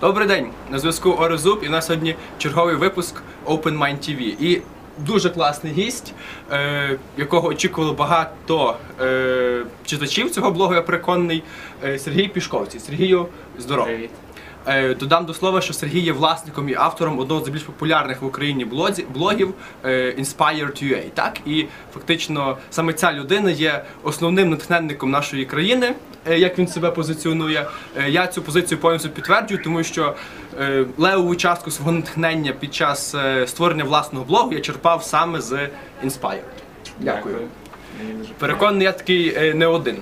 Добрий день, на зв'язку Орезуб, і у нас сьогодні черговий випуск Open Mind TV. І дуже класний гість, е, якого очікувало багато е, читачів цього блогу, я переконаний, е, Сергій Пішковці. Сергію, здорово. Привіт. Е, Додам до слова, що Сергій є власником і автором одного з найбільш популярних в Україні блозі- блогів е, Inspired.ua. Так і фактично саме ця людина є основним натхненником нашої країни, як він себе позиціонує. Е, Я цю позицію повністю підтверджую, тому що е, левову частку свого натхнення під час е, створення власного блогу я черпав саме з Inspire. Дякую. Переконаний, я такий е, не один.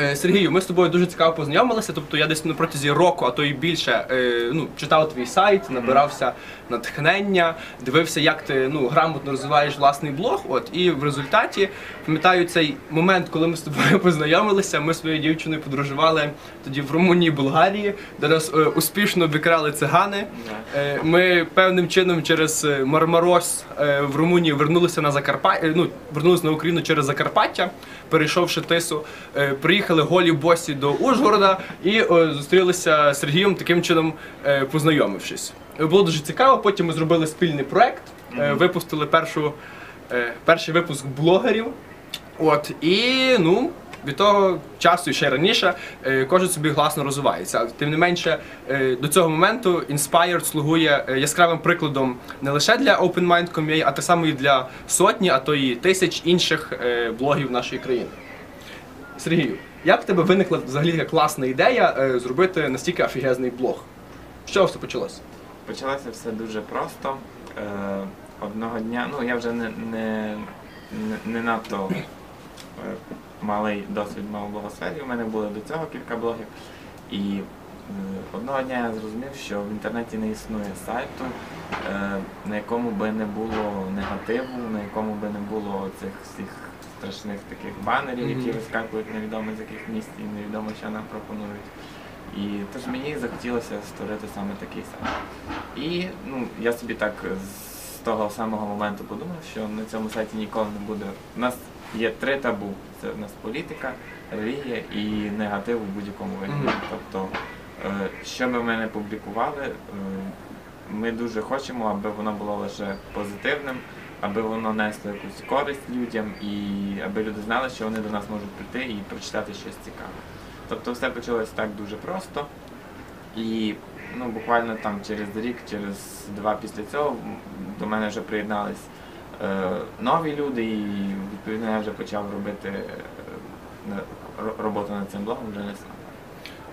Е, Сергію, ми з тобою дуже цікаво познайомилися. Тобто я десь на протязі року, а то і більше, е, ну, читав твій сайт, набирався натхнення, дивився, як ти ну, грамотно розвиваєш власний блог. От, і в результаті пам'ятаю цей момент, коли ми з тобою познайомилися. Ми своєю дівчиною подорожували тоді в Румунії, Болгарії, де нас е, успішно обікрали цигани. Ми певним чином через Мармарос в Румунії вернулися на Закарпаття, ну, вернулися на Україну через Закарпаття, перейшовши тису. Е, Приїхали голі босі до Ужгорода і е, зустрілися з Сергієм таким чином е, познайомившись. Е, Було дуже цікаво. Потім ми зробили спільний проект, е, випустили першу, е, перший випуск блогерів. От і ну. Від того часу і ще раніше кожен собі гласно розвивається. Тим не менше, до цього моменту Inspired слугує яскравим прикладом не лише для Open Mind Community, а так само і для сотні, а то і тисяч інших блогів нашої країни. Сергію, як в тебе виникла взагалі класна ідея е, зробити настільки офігезний блог? З чого все почалося? Почалося все дуже просто. Е, одного дня, ну я вже не, не, не, надто е, малий досвід мав блогосфері. У мене було до цього кілька блогів. І одного дня я зрозумів, що в інтернеті не існує сайту, на якому би не було негативу, на якому би не було цих всіх страшних таких банерів, які вискакують невідомо з яких місць і невідомо, що нам пропонують. І тож мені захотілося створити саме такий сайт. І ну, я собі так з того самого моменту подумав, що на цьому сайті ніколи не буде. У нас є три табу: це в нас політика, релігія і негатив у будь-якому вигляді. Тобто, е, що би ми не публікували, е, ми дуже хочемо, аби воно було лише позитивним, аби воно несло якусь користь людям і аби люди знали, що вони до нас можуть прийти і прочитати щось цікаве. Тобто все почалось так дуже просто. І ну, буквально там через рік, через два після цього до мене вже приєднались е, нові люди, і відповідно я вже почав робити е, роботу над цим блогом вже не сам.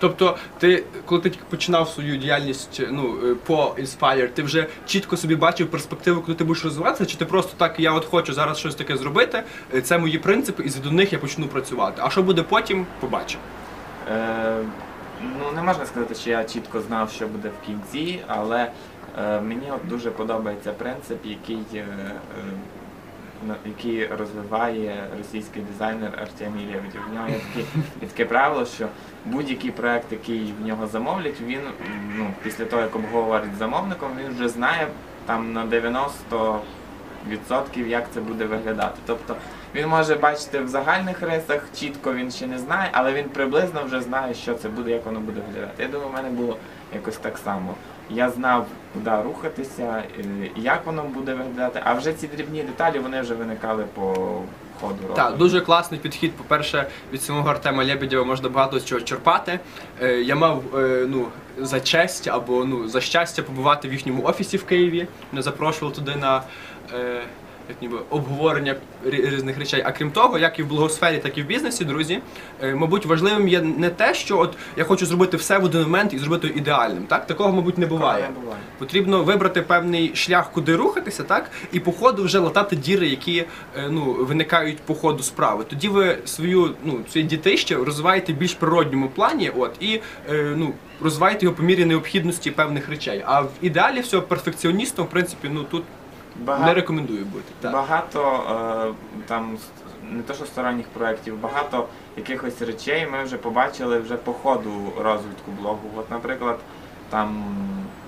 Тобто, ти, коли ти починав свою діяльність ну, е, по Inspire, ти вже чітко собі бачив перспективу, коли ти будеш розвиватися, чи ти просто так, я от хочу зараз щось таке зробити, е, це мої принципи, і до них я почну працювати. А що буде потім, побачимо. Е, ну, не можна сказати, що я чітко знав, що буде в кінці, але е, мені от дуже подобається принцип, який, е, е, на- який розвиває російський дизайнер Артемій Лебедєв. В нього є таке, є таке правило, що будь-який проект, який в нього замовлять, він ну, після того, як обговорить з замовником, він вже знає там на 90 відсотків, як це буде виглядати. Тобто він може бачити в загальних рисах, чітко він ще не знає, але він приблизно вже знає, що це буде, як воно буде виглядати. Я думаю, в мене було якось так само. Я знав, куди рухатися, е, як воно буде виглядати, а вже ці дрібні деталі вони вже виникали по ходу року. Так, дуже класний підхід. По-перше, від самого Артема Лебедєва можна багато чого черпати. Е, Я мав е, ну, за честь або ну, за щастя побувати в їхньому офісі в Києві. Не запрошував туди на. Як ніби обговорення різних речей. А крім того, як і в благосфері, так і в бізнесі, друзі, е, мабуть, важливим є не те, що от я хочу зробити все в один момент і зробити ідеальним. Так такого, мабуть, не буває. не буває. Потрібно вибрати певний шлях, куди рухатися, так і по ходу вже латати діри, які е, ну виникають по ходу справи. Тоді ви свою ну своє дітище розвиваєте в більш природньому плані, от і е, ну розвиваєте його по мірі необхідності певних речей. А в ідеалі всього перфекціоністом, в принципі, ну тут Багато- не рекомендую бути. Так. Багато е, там не то що сторонніх проєктів, багато якихось речей ми вже побачили вже по ходу розвитку блогу. От, наприклад, там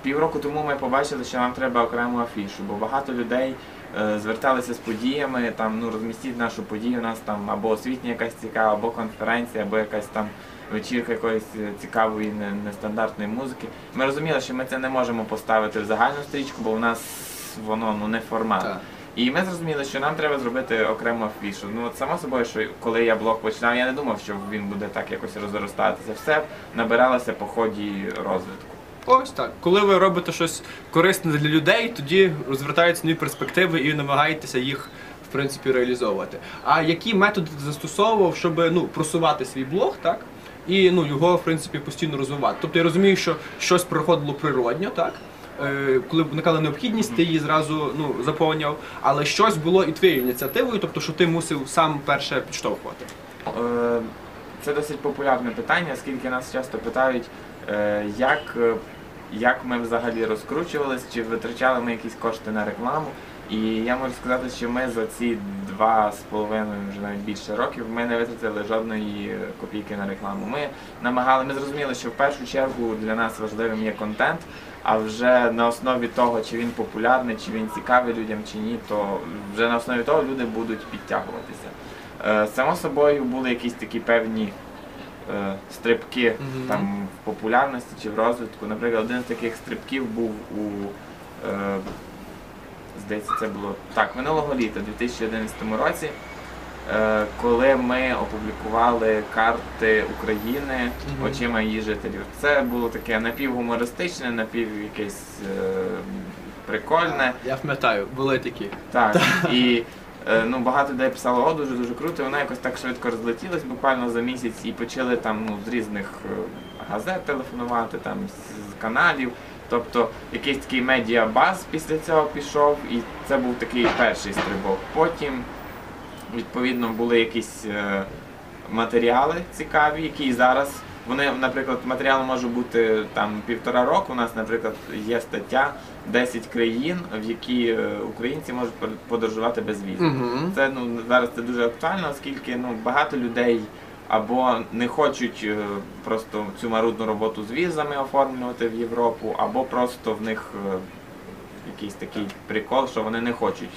півроку тому ми побачили, що нам треба окрему афішу, бо багато людей е, зверталися з подіями, там ну розмістіть нашу подію, у нас там або освітня якась цікава, або конференція, або якась там вечірка якоїсь е, цікавої, не- нестандартної музики. Ми розуміли, що ми це не можемо поставити в загальну стрічку, бо у нас воно ну не формат. Так. І ми зрозуміли, що нам треба зробити окрему афішу. Ну от само собою, що коли я блог починав, я не думав, що він буде так якось розростатися. Все набиралося по ході розвитку. Ось так. Коли ви робите щось корисне для людей, тоді розвертаються нові перспективи і намагаєтеся їх в принципі реалізовувати. А які методи ти застосовував, щоб ну просувати свій блог, так? І ну його в принципі постійно розвивати. Тобто я розумію, що щось проходило природньо, так? Е, Коли виникала необхідність, ти її зразу ну заповнював, але щось було і твоєю ініціативою, тобто що ти мусив сам перше підштовхувати. Е, Це досить популярне питання, оскільки нас часто питають, е, як, як ми взагалі розкручувались, чи витрачали ми якісь кошти на рекламу. І я можу сказати, що ми за ці два з половиною, вже навіть більше років, ми не витратили жодної копійки на рекламу. Ми намагали, ми зрозуміли, що в першу чергу для нас важливим є контент, а вже на основі того, чи він популярний, чи він цікавий людям, чи ні, то вже на основі того люди будуть підтягуватися. Е, Само собою були якісь такі певні е, стрибки там в популярності чи в розвитку. Наприклад, один з таких стрибків був у е, здається, це було так, минулого літа, у 2011 році, коли ми опублікували карти України очима її жителів. Це було таке напівгумористичне, напів якесь е, прикольне. Я пам'ятаю, були такі. Так, і е, ну, багато людей писало, о, дуже дуже круто, і вона якось так швидко розлетілась буквально за місяць і почали там ну, з різних е, газет телефонувати, там, з каналів. Тобто якийсь такий медіабаз після цього пішов, і це був такий перший стрибок. Потім, відповідно, були якісь е, матеріали цікаві, які зараз. Вони, наприклад, матеріал може бути там півтора року. У нас, наприклад, є стаття 10 країн, в які е, українці можуть подорожувати без візи. Угу. Це ну зараз це дуже актуально, оскільки ну багато людей або не хочуть е, просто цю марудну роботу з візами оформлювати в Європу, або просто в них якийсь такий прикол, що вони не хочуть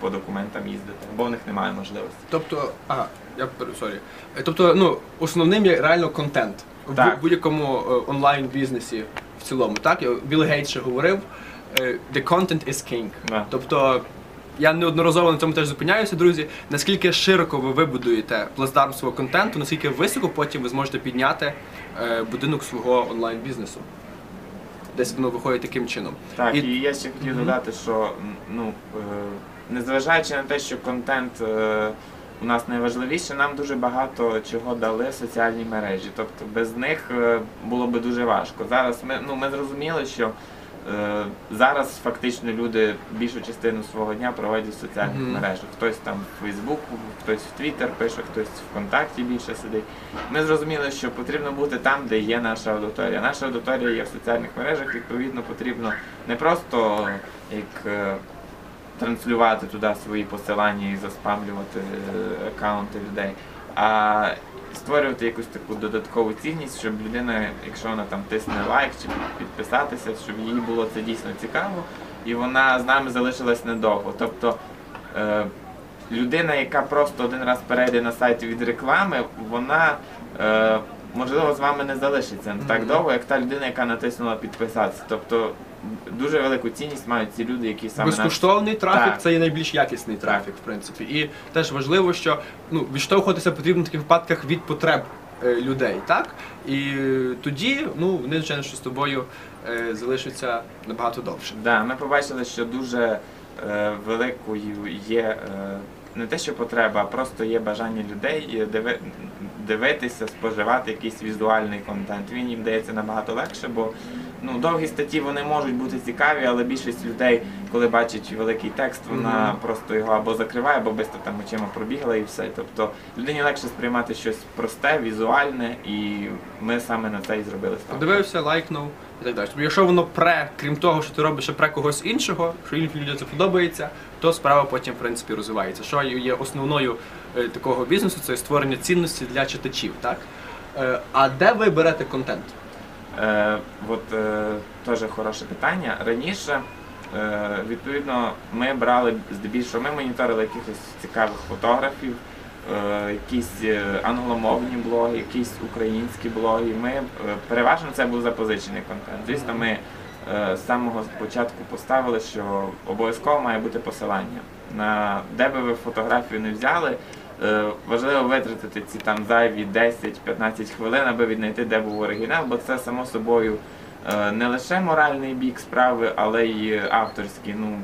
по документам їздити, бо в них немає можливості. Тобто, а, я сорі. Е, Тобто, ну, основним є реально контент в Так. будь-якому е, онлайн-бізнесі в цілому. Так, Я- Білл Гейтс ще говорив, е, the content is king. Да. Тобто, я неодноразово на цьому теж зупиняюся, друзі. Наскільки широко ви вибудуєте плацдарм свого контенту, наскільки високо потім ви зможете підняти е, будинок свого онлайн-бізнесу. Десь воно виходить таким чином. Так, І- і, я ще хотів Мгм. додати, що ну, е, незважаючи на те, що контент е, у нас найважливіше, нам дуже багато чого дали соціальні мережі. Тобто без них е, було би дуже важко. Зараз ми, ну, ми зрозуміли, що зараз фактично люди більшу частину свого дня проводять в соціальних Мгм. мережах. Хтось там в Фейсбуку, хтось в Твіттер пише, хтось в ВКонтакті більше сидить. Ми зрозуміли, що потрібно бути там, де є наша аудиторія. Наша аудиторія є в соціальних мережах, відповідно, потрібно не просто як е, транслювати туди свої посилання і заспамлювати е, аккаунти людей, а створювати якусь таку додаткову цінність, щоб людина, якщо вона там тисне лайк чи підписатися, щоб їй було це дійсно цікаво, і вона з нами залишилась недовго. Тобто е, людина, яка просто один раз перейде на сайт від реклами, вона е, можливо з вами не залишиться так довго, як та людина, яка натиснула підписатися. Тобто дуже велику цінність мають ці люди, які саме нас Безкоштовний трафік Так. це є найбільш якісний трафік, в принципі. І теж важливо, що ну, відштовхуватися потрібно в таких випадках від потреб е, людей, так? І тоді ну, вони, звичайно, що з тобою е, залишаться набагато довше. Да, ми побачили, що дуже е, великою є е, не те, що потреба, а просто є бажання людей диви, дивитися, споживати якийсь візуальний контент. Він їм дається набагато легше, бо ну, довгі статті вони можуть бути цікаві, але більшість людей, коли бачать великий текст, вона просто його або закриває, або швидко там очима пробігла і все. Тобто людині легше сприймати щось просте, візуальне, і ми саме на це і зробили ставку. Подивився, лайкнув і так далі. Тобто, якщо воно пре, крім того, що ти робиш ще пре когось іншого, що іншим людям це подобається, то справа потім в принципі розвивається. Що є основною е, такого бізнесу, це створення цінності для читачів, так? Е, а де ви берете контент? Е, от е, теж хороше питання. Раніше, е, відповідно, ми брали здебільшого, ми моніторили якихось цікавих фотографів, е, якісь е, англомовні блоги, якісь українські блоги. Ми е, переважно це був запозичений контент. Звісно, ми е, з самого початку поставили, що обов'язково має бути посилання. На де би ви фотографію не взяли, важливо витратити ці там зайві 10-15 хвилин, аби віднайти, де був оригінал, бо це само собою е, не лише моральний бік справи, але й авторський. Ну,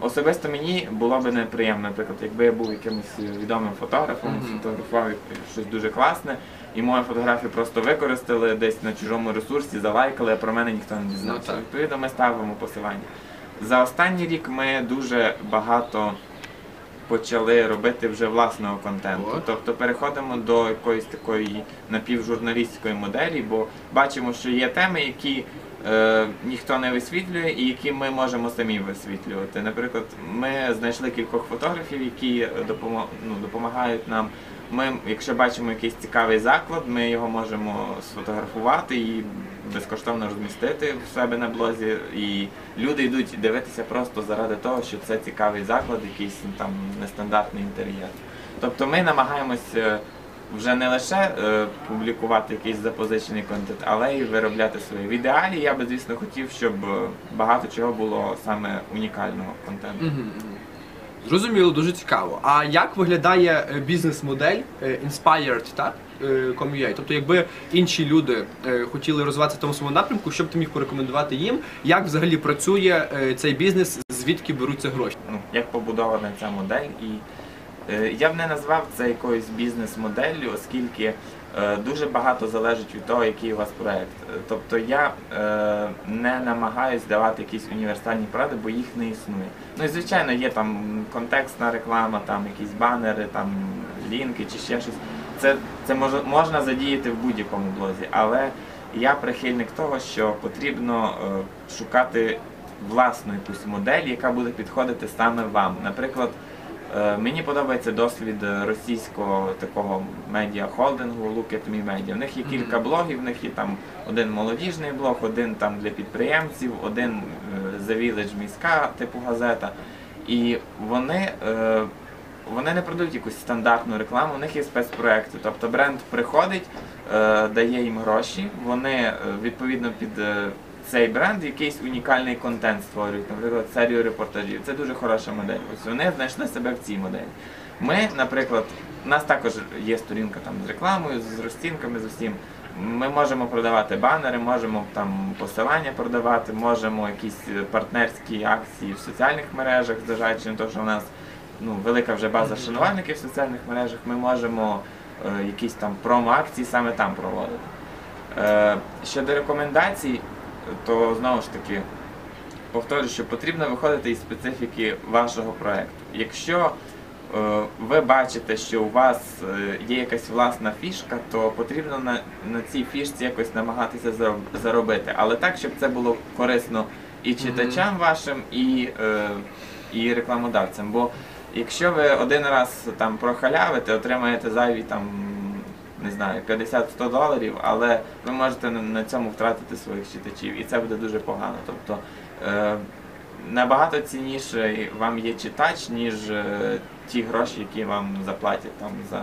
особисто мені було би неприємно, наприклад, якби я був якимось відомим фотографом, Мгм. фотографував щось дуже класне, і мою фотографію просто використали десь на чужому ресурсі, залайкали, а про мене ніхто не дізнався. Ну. Відповідно, ми ставимо посилання. За останній рік ми дуже багато почали робити вже власного контенту. От. Тобто переходимо до якоїсь такої напівжурналістської моделі, бо бачимо, що є теми, які е, ніхто не висвітлює і які ми можемо самі висвітлювати. Наприклад, ми знайшли кількох фотографів, які допомо- ну, допомагають нам. Ми, якщо бачимо якийсь цікавий заклад, ми його можемо сфотографувати і безкоштовно розмістити в себе на блозі. І люди йдуть дивитися просто заради того, що це цікавий заклад, якийсь там нестандартний інтер'єр. Тобто ми намагаємось е, вже не лише е, публікувати якийсь запозичений контент, але й виробляти своє. В ідеалі я би, звісно, хотів, щоб е, багато чого було саме унікального контенту. Зрозуміло, дуже цікаво. А як виглядає е, бізнес-модель е, Inspired, так? е, Com.ua? Тобто, якби інші люди е, хотіли розвиватися в тому самому напрямку, що б ти міг порекомендувати їм, як взагалі працює е, цей бізнес, звідки беруться гроші? ну, як побудована ця модель. І е, я б не назвав це якоюсь бізнес-моделлю, оскільки е, дуже багато залежить від того, який у вас проект. Е, Тобто я е, не намагаюсь давати якісь універсальні поради, бо їх не існує. Ну і звичайно, є там контекстна реклама, там якісь банери, там лінки чи ще щось. Це, це мож, можна задіяти в будь-якому блозі, але я прихильник того, що потрібно е, шукати власну якусь модель, яка буде підходити саме вам. Наприклад, е, мені подобається досвід е, російського такого медіа-холдингу Look at Me Media. В них є кілька блогів, в них є там один молодіжний блог, один там для підприємців, один е, The Village міська типу газета. І вони. е, вони не продають якусь стандартну рекламу, у них є спецпроекти. Тобто бренд приходить, е, дає їм гроші, вони е, відповідно під е, цей бренд якийсь унікальний контент створюють, наприклад, серію репортажів. Це дуже хороша модель. Ось вони знайшли себе в цій моделі. Ми, наприклад, у нас також є сторінка там з рекламою, з розцінками, з усім. Ми можемо продавати банери, можемо там посилання продавати, можемо якісь партнерські акції в соціальних мережах, зважаючи на те, що у нас ну, велика вже база шанувальників в соціальних мережах, ми можемо е, якісь там промо-акції саме там проводити. Е, щодо рекомендацій, то знову ж таки повторюю, що потрібно виходити із специфіки вашого проекту. Якщо е, ви бачите, що у вас е, є якась власна фішка, то потрібно на, на цій фішці якось намагатися заробити. Але так, щоб це було корисно і читачам вашим, і, е, і рекламодавцям. Бо якщо ви один раз там прохалявите, отримаєте зайві там. Не знаю, 50-100 доларів, але ви можете на- цьому втратити своїх читачів, і це буде дуже погано. Тобто е, набагато цінніше вам є читач, ніж е, ті гроші, які вам заплатять там за,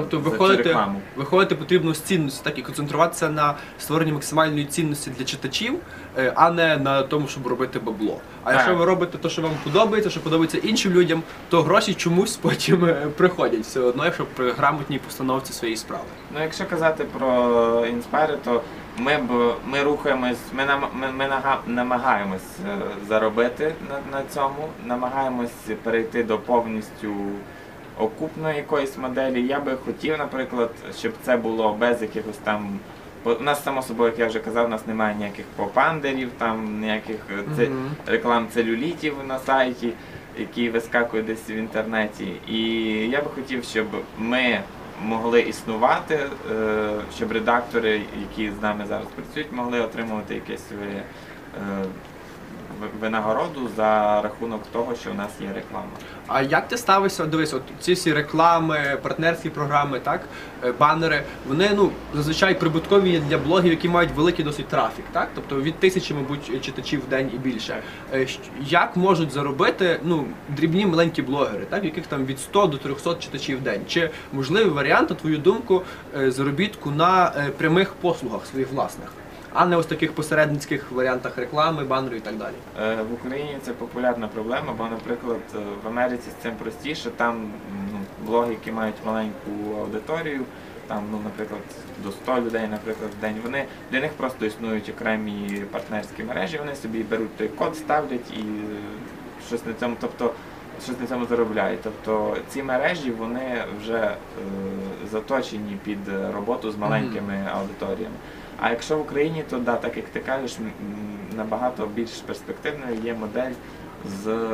Тобто виходити, рекламу. виходити потрібно з цінності, так і концентруватися на створенні максимальної цінності для читачів, е, а не на тому, щоб робити бабло. А якщо ви робите те, що вам подобається, що подобається іншим людям, то гроші чомусь потім е, приходять все одно, якщо при грамотній постановці своєї справи. Ну, якщо казати про Inspire, то ми б ми рухаємось, ми, нам, ми, ми нага- намагаємось е, заробити на, на цьому, намагаємось перейти до повністю окупної якоїсь моделі. Я би хотів, наприклад, щоб це було без якихось там. Бо у нас само собою, як я вже казав, у нас немає ніяких попандерів, там ніяких е, це, Мгм. реклам целюлітів на сайті, які вискакують десь в інтернеті. І я би хотів, щоб ми могли існувати, е, щоб редактори, які з нами зараз працюють, могли отримувати якесь своє е, винагороду за рахунок того, що у нас є реклама. А як ти ставишся? Дивись, от ці всі реклами, партнерські програми, так, е, банери, вони ну зазвичай прибуткові для блогів, які мають великий досить трафік, так? Тобто від тисячі, мабуть, читачів в день і більше. Е, Як можуть заробити ну, дрібні маленькі блогери, так, в яких там від 100 до 300 читачів в день? Чи можливий варіант, на твою думку, е, заробітку на прямих послугах своїх власних, а не ось таких посередницьких варіантах реклами, банерів і так далі? Е, В Україні це популярна проблема, бо, наприклад, е, в Америці з цим простіше. Там ну, блоги, які мають маленьку аудиторію, там, ну, наприклад, до 100 людей, наприклад, в день. Вони для них просто існують окремі партнерські мережі. Вони собі беруть той код, ставлять і е, щось на цьому, тобто щось на цьому заробляють. Тобто ці мережі вони вже е, заточені під роботу з маленькими аудиторіями. А якщо в Україні, то да, так як ти кажеш, набагато більш перспективною є модель з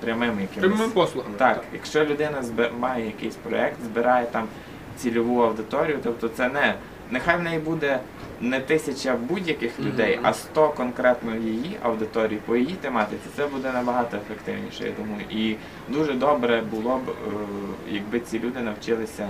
прямими якимись. Прямими послугами. Так, якщо людина має якийсь проєкт, збирає там цільову аудиторію, тобто це не нехай в неї буде не тисяча будь-яких людей, а 100 конкретно її аудиторії по її тематиці, це буде набагато ефективніше, я думаю. І дуже добре було б, е, якби ці люди навчилися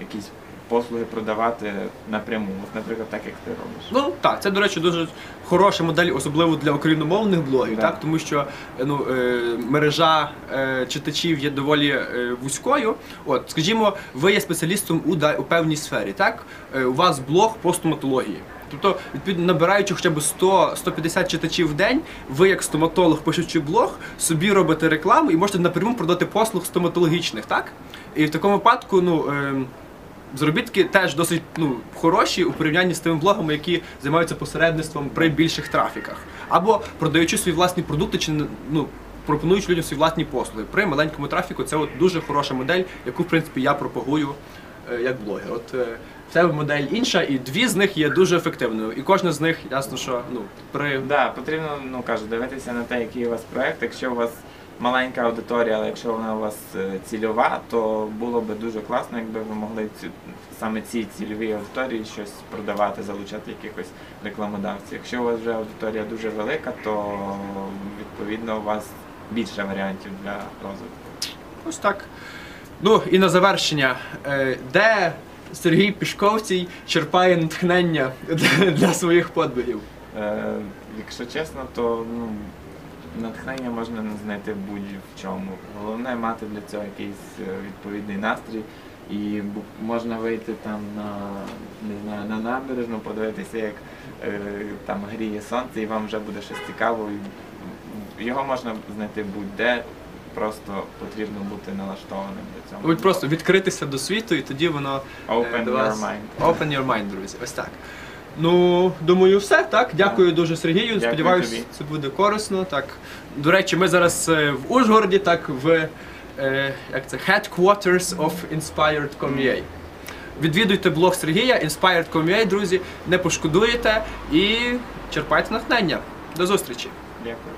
якісь послуги продавати напряму, От, наприклад, так як ти робиш. Ну так, це до речі дуже хороша модель, особливо для україномовних блогів, Да. так тому що е, ну е, мережа е, читачів є доволі е, вузькою. От, скажімо, ви є спеціалістом у, у певній сфері, так? Е, у вас блог по стоматології. Тобто, відповідно, набираючи хоча б 100-150 читачів в день, ви як стоматолог, пишучи блог, собі робите рекламу і можете напряму продати послуг стоматологічних, так? І в такому випадку, ну. Е, Заробітки теж досить ну, хороші у порівнянні з тими блогами, які займаються посередництвом при більших трафіках. Або продаючи свої власні продукти, чи ну, пропонуючи людям свої власні послуги. При маленькому трафіку це от дуже хороша модель, яку в принципі я пропагую е, як блогер. От е, в тебе модель інша, і дві з них є дуже ефективною. І кожна з них, ясно, що ну, при Да, потрібно, ну кажу, дивитися на те, який у вас проект. Якщо у вас маленька аудиторія, але якщо вона у вас е, цільова, то було би дуже класно, якби ви могли цю саме цій цільовій аудиторії щось продавати, залучати якихось рекламодавців. Якщо у вас вже аудиторія дуже велика, то відповідно у вас більше варіантів для розвитку. Ось так. Ну і на завершення, е, де Сергій Пішковцій черпає натхнення для, для своїх подвигів? Е, якщо чесно, то ну, натхнення можна знайти будь-в чому. Головне мати для цього якийсь е, відповідний настрій. І можна вийти там на не знаю, на набережну, подивитися, як е, там гріє сонце, і вам вже буде щось цікаво. Його можна знайти будь-де, просто потрібно бути налаштованим до цього. Мабуть, просто відкритися до світу, і тоді воно е, Open до your вас- mind. Open your mind, друзі. Ось так. Ну, думаю, все. Так. Дякую дуже Сергію. Дякую Сподіваюсь, тобі. це буде корисно. Так. До речі, ми зараз е, в Ужгороді, так, в е, як це, Headquarters of Inspired Community. Відвідуйте блог Сергія, Inspired Community, друзі, не пошкодуєте і черпайте натхнення. До зустрічі! Дякую.